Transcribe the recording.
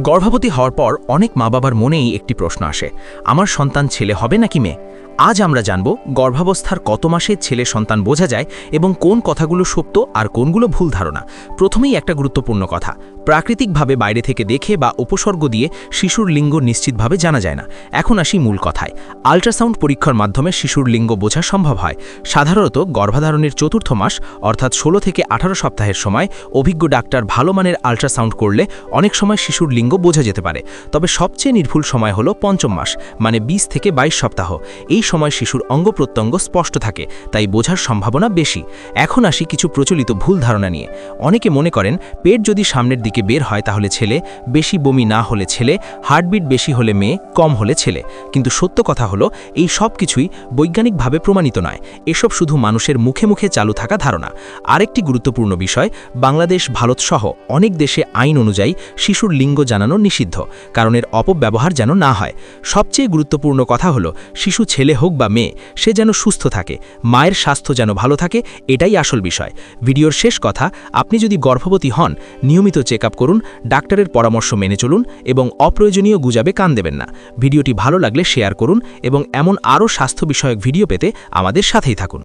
গর্ভবতী হওয়ার পর অনেক মা বাবার মনেই একটি প্রশ্ন আসে, আমার সন্তান ছেলে হবে নাকি মেয়ে? আজ আমরা জানব গর্ভাবস্থার কত মাসে ছেলে সন্তান বোঝা যায় এবং কোন কথাগুলো সত্য আর কোনগুলো ভুল ধারণা। প্রথমেই একটা গুরুত্বপূর্ণ কথা, প্রাকৃতিকভাবে বাইরে থেকে দেখে বা উপসর্গ দিয়ে শিশুর লিঙ্গ নিশ্চিতভাবে জানা যায় না। এখন আসি মূল কথায়। আল্ট্রাসাউন্ড পরীক্ষার মাধ্যমে শিশুর লিঙ্গ বোঝা সম্ভব হয়। সাধারণত গর্ভাধারণের চতুর্থ মাস অর্থাৎ ষোলো থেকে আঠারো সপ্তাহের সময় অভিজ্ঞ ডাক্তার ভালো মানের আল্ট্রাসাউন্ড করলে অনেক সময় শিশুর লিঙ্গ বোঝা যেতে পারে। তবে সবচেয়ে নির্ভুল সময় হলো পঞ্চম মাস মানে ২০ থেকে ২২ সপ্তাহ। এই সময় শিশুর অঙ্গ প্রত্যঙ্গ স্পষ্ট থাকে, তাই বোঝার সম্ভাবনা বেশি। এখন আসি কিছু প্রচলিত ভুল ধারণা নিয়ে। অনেকে মনে করেন, পেট যদি সামনের দিকে বের হয় তাহলে ছেলে বেশি বমি না হলে ছেলে, হার্টবিট বেশি হলে মেয়ে, কম হলে ছেলে। কিন্তু সত্য কথা হলো, এই সব কিছুই বৈজ্ঞানিকভাবে প্রমাণিত নয়। এসব শুধু মানুষের মুখে মুখে চালু থাকা ধারণা। আরেকটি গুরুত্বপূর্ণ বিষয়, বাংলাদেশ ভারতসহ অনেক দেশে আইন অনুযায়ী শিশুর লিঙ্গ জানানো নিষিদ্ধ কারণ এর অপব্যবহার যেন না হয়। সবচেয়ে গুরুত্বপূর্ণ কথা হলো, শিশু ছেলে হোক বা মেয়ে, সে যেন সুস্থ থাকে, মায়ের স্বাস্থ্য যেন ভালো থাকে, এটাই আসল বিষয়। ভিডিওর শেষ কথা, আপনি যদি গর্ভবতী হন, নিয়মিত চেক করুন, ডাক্তারের পরামর্শ মেনে চলুন এবং অপ্রয়োজনীয় গুজাবে কান দেবেন না। ভিডিওটি ভালো লাগলে শেয়ার করুন এবং এমন আরও স্বাস্থ্য বিষয়ক ভিডিও পেতে আমাদের সাথেই থাকুন।